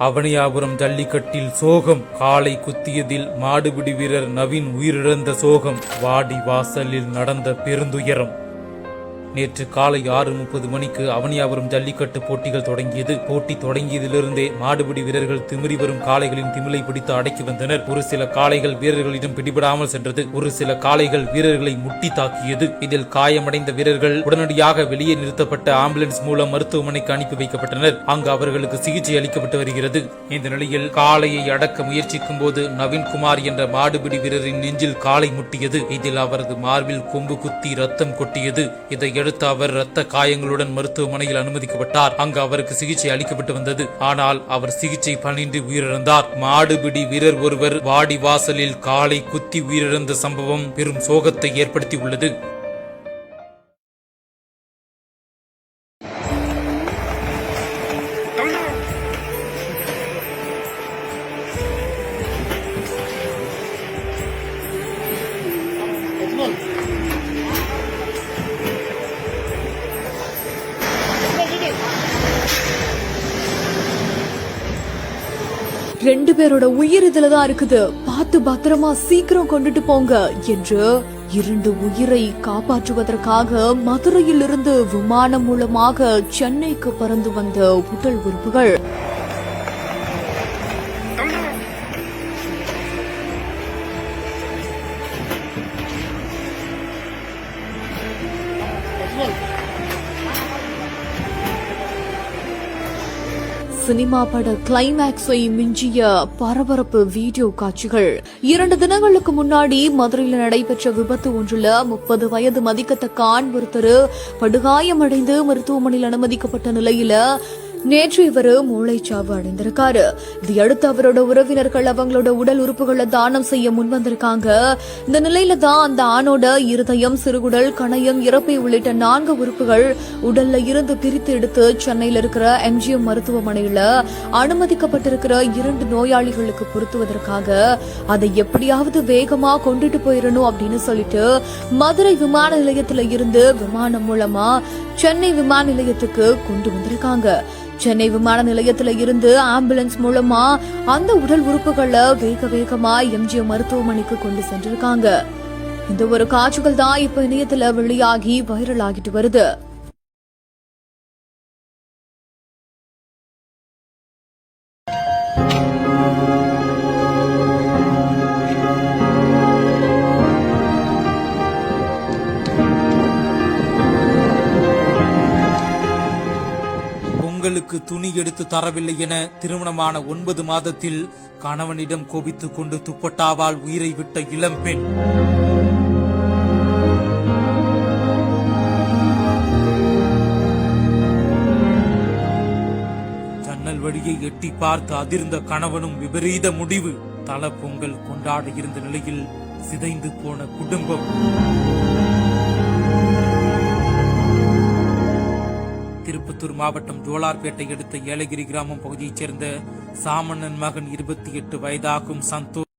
அவனியாபுரம் ஜல்லிக்கட்டில் சோகம். காலை குத்தியதில் மாடுபிடி வீரர் நவீன் உயிரிழந்த சோகம். வாடி வாசலில் நடந்த பெருந்துயரம். நேற்று காலை ஆறு முப்பது மணிக்கு அவனியாபுரம் ஜல்லிக்கட்டு போட்டிகள் தொடங்கியது. போட்டி தொடங்கியதிலிருந்தே மாடுபிடி வீரர்கள் திமிரி வரும் காளைகளின் திமிலை பிடித்து அடக்கி வந்தனர். ஒரு சில காளைகள் வீரர்களிடம் பிடிபடாமல் சென்றது. ஒரு சில காளைகள் வீரர்களை முட்டி தாக்கியது. இதில் காயமடைந்த வீரர்கள் உடனடியாக வெளியே நிறுத்தப்பட்ட ஆம்புலன்ஸ் மூலம் மருத்துவமனைக்கு அனுப்பி வைக்கப்பட்டனர். அங்கு அவர்களுக்கு சிகிச்சை அளிக்கப்பட்டு வருகிறது. இந்த நிலையில் காளையை அடக்க முயற்சிக்கும் போது நவீன்குமார் என்ற மாடுபிடி வீரரின் நெஞ்சில் காளை முட்டியது. இதில் அவரது மார்பில் கொம்பு குத்தி ரத்தம் கொட்டியது. இதை இதையடுத்து அவர் இரத்த காயங்களுடன் மருத்துவமனையில் அனுமதிக்கப்பட்டார். அங்கு அவருக்கு சிகிச்சை அளிக்கப்பட்டு வந்தது. ஆனால் அவர் சிகிச்சை பணின்றி உயிரிழந்தார். மாடுபிடி வீரர் ஒருவர் வாடி வாசலில் காலை குத்தி உயிரிழந்த சம்பவம் பெரும் சோகத்தை ஏற்படுத்தியுள்ளது. ரெண்டு பேரோட உயிர் இதுல தான் இருக்குது. பார்த்து பத்திரமா சீக்கிரம் கொண்டுட்டு போங்க என்று இரண்டு உயிரை காப்பாற்றுவதற்காக மதுரையில் இருந்து விமானம் மூலமாக சென்னைக்கு பறந்து வந்த உடல் உறுப்புகள் சினிமா பட கிளைமேக்ஸை மிஞ்சிய பரபரப்பு வீடியோ காட்சிகள். இரண்டு தினங்களுக்கு முன்னாடி மதுரையில் நடைபெற்ற விபத்து ஒன்றில் முப்பது வயது மதிக்கத்தக்க ஆண் ஒருத்தர் படுகாயமடைந்து மருத்துவமனையில் அனுமதிக்கப்பட்ட நிலையில நேற்று இவர் மூளைச்சாவு அடைந்திருக்காரு. இதையடுத்து அவரோட உறவினர்கள் அவங்களோட உடல் உறுப்புகளை தானம் செய்ய முன் வந்திருக்காங்க இந்த நிலையில தான் அந்த ஆணோட இருதயம் சிறுகுடல் கணையம் இறப்பை உள்ளிட்ட நான்கு உறுப்புகள் உடல்ல இருந்து பிரித்து எடுத்து சென்னையில இருக்கிற எம்ஜிஎம் மருத்துவமனையில அனுமதிக்கப்பட்டிருக்கிற இரண்டு நோயாளிகளுக்கு பொருத்துவதற்காக அதை எப்படியாவது வேகமா கொண்டுட்டு போயிடணும் அப்படின்னு சொல்லிட்டு மதுரை விமான நிலையத்துல இருந்து விமானம் மூலமா சென்னை விமான நிலையத்துக்கு கொண்டு வந்திருக்காங்க. சென்னை விமான நிலையத்துல இருந்து ஆம்புலன்ஸ் மூலமா அந்த உடல் உறுப்புகளை வேக வேகமா எம்ஜிஎம் மருத்துவமனைக்கு கொண்டு சென்றிருக்காங்க. இந்த ஒரு காட்சிகள் தான் இப்ப இணையத்துல வெளியாகி வைரல் ஆகிட்டு வருது. பெண்களுக்கு துணி எடுத்து தரவில்லை என திருமணமான ஒன்பது மாதத்தில் கணவனிடம் கோபித்துக் கொண்டு துப்பட்டாவால் உயிரை விட்ட இளம்பெண் ஜன்னல் வழியை எட்டி பார்த்து அதிர்ந்த கணவனும் விபரீத முடிவு. தல பொங்கல் கொண்டாட இருந்த நிலையில் சிதைந்து போன குடும்பம். மாவட்டம் ஜோலார்பேட்டை அடுத்த ஏலகிரி கிராமம் பகுதியைச் சேர்ந்த சாமண்ணன் மகன் இருபத்தி எட்டு வயதாகும் சந்தோஷ்.